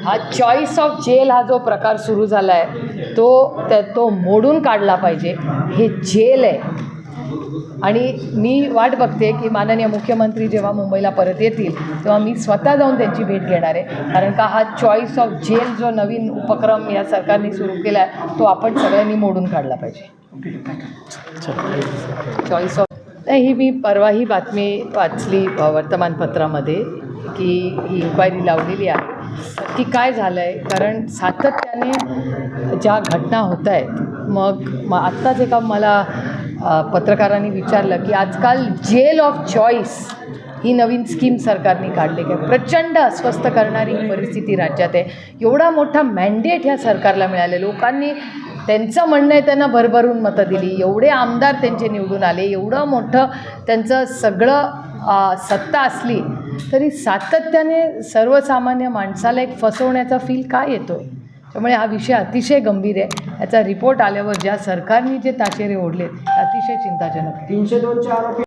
हा choice of gel हा जो प्रकार सुरू झाला आहे तो त्या तो मोडून काढला पाहिजे. हे जेल आहे. आणि मी वाट बघते की माननीय मुख्यमंत्री जेव्हा मुंबईला परत येतील तेव्हा मी स्वतः जाऊन त्यांची भेट घेणार आहे. कारण का हा चॉईस ऑफ जेल जो नवीन उपक्रम या सरकारने सुरू केला आहे तो आपण सगळ्यांनी मोडून काढला पाहिजे. चॉईस ऑफ नाही ही मी परवा ही बातमी वाचली वर्तमानपत्रामध्ये की ही इन्क्वायरी लावलेली आहे. की काय झालं आहे कारण सातत्याने ज्या घटना होत आहेत मग मग आत्ताच एका मला पत्रकारांनी विचारलं की आजकाल जेल ऑफ चॉईस ही नवीन स्कीम सरकारने काढली आहे. प्रचंड अस्वस्थ करणारी ही परिस्थिती राज्यात आहे. एवढा मोठा मॅन्डेट ह्या सरकारला मिळाले. लोकांनी त्यांचं म्हणणं आहे त्यांना भरभरून मतं दिली. एवढे आमदार त्यांचे निवडून आले. एवढं मोठं त्यांचं सगळं सत्ता असली तरी सातत्याने सर्वसामान्य माणसाला एक फसवण्याचा फील काय येतो आहे त्यामुळे हा विषय अतिशय गंभीर आहे. याचा रिपोर्ट आल्यावर ज्या सरकारने जे ताशेरे ओढले अतिशय चिंताजनक तीनशे दोनच्या आरोपी